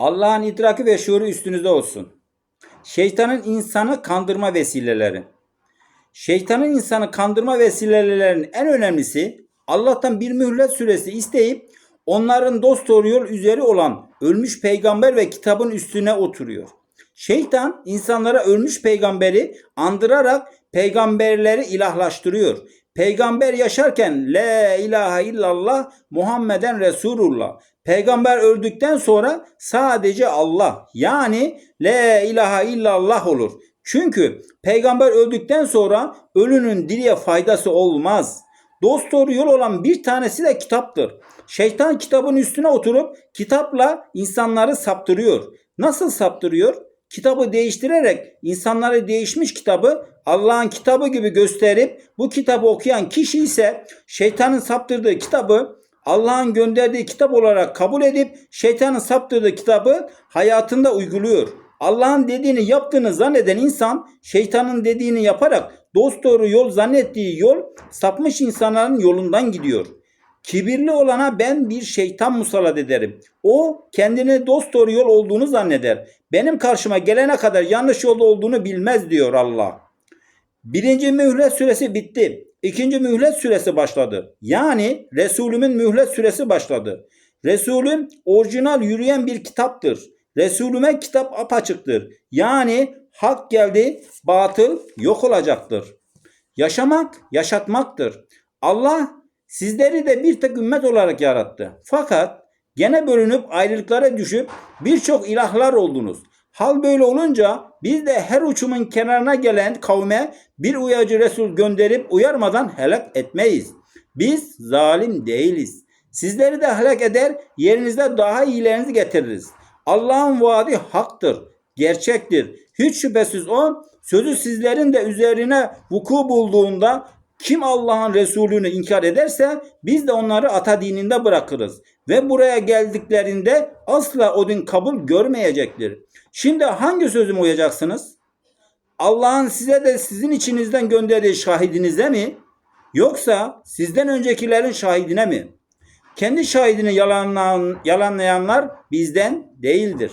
Allah'ın idraki ve şuuru üstünüzde olsun. Şeytanın insanı kandırma vesileleri. Şeytanın insanı kandırma vesilelerinin en önemlisi Allah'tan bir mühlet süresi isteyip onların dost doğru yol üzeri olan ölmüş peygamber ve kitabın üstüne oturuyor. Şeytan insanlara ölmüş peygamberi andırarak peygamberleri ilahlaştırıyor. Peygamber yaşarken La ilahe illallah Muhammeden Resulullah. Peygamber öldükten sonra sadece Allah yani La ilahe illallah olur. Çünkü peygamber öldükten sonra ölünün diriye faydası olmaz. Dost doğru yol olan bir tanesi de kitaptır. Şeytan kitabın üstüne oturup kitapla insanları saptırıyor. Nasıl saptırıyor? Kitabı değiştirerek insanları değişmiş kitabı Allah'ın kitabı gibi gösterip bu kitabı okuyan kişi ise şeytanın saptırdığı kitabı Allah'ın gönderdiği kitap olarak kabul edip şeytanın saptırdığı kitabı hayatında uyguluyor. Allah'ın dediğini yaptığını zanneden insan şeytanın dediğini yaparak dosdoğru yol zannettiği yol sapmış insanların yolundan gidiyor. Kibirli olana ben bir şeytan musallat ederim. O kendini dosdoğru yol olduğunu zanneder. Benim karşıma gelene kadar yanlış yolda olduğunu bilmez diyor Allah. Birinci mühlet süresi bitti. İkinci mühlet süresi başladı. Yani Resulümün mühlet süresi başladı. Resulüm orijinal yürüyen bir kitaptır. Resulüme kitap apaçıktır. Yani hak geldi, batıl yok olacaktır. Yaşamak, yaşatmaktır. Allah sizleri de bir tek ümmet olarak yarattı. Fakat gene bölünüp ayrılıklara düşüp birçok ilahlar oldunuz. Hal böyle olunca biz de her uçumun kenarına gelen kavme bir uyarıcı Resul gönderip uyarmadan helak etmeyiz. Biz zalim değiliz. Sizleri de helak eder, yerinizde daha iyilerinizi getiririz. Allah'ın vaadi haktır, gerçektir. Hiç şüphesiz o sözü sizlerin de üzerine vuku bulduğunda kim Allah'ın Resulünü inkar ederse biz de onları ata dininde bırakırız. Ve buraya geldiklerinde asla o din kabul görmeyecektir. Şimdi hangi sözüme uyacaksınız? Allah'ın size de sizin içinizden gönderdiği şahidinize mi? Yoksa sizden öncekilerin şahidine mi? Kendi şahidini yalanlayan, yalanlayanlar bizden değildir.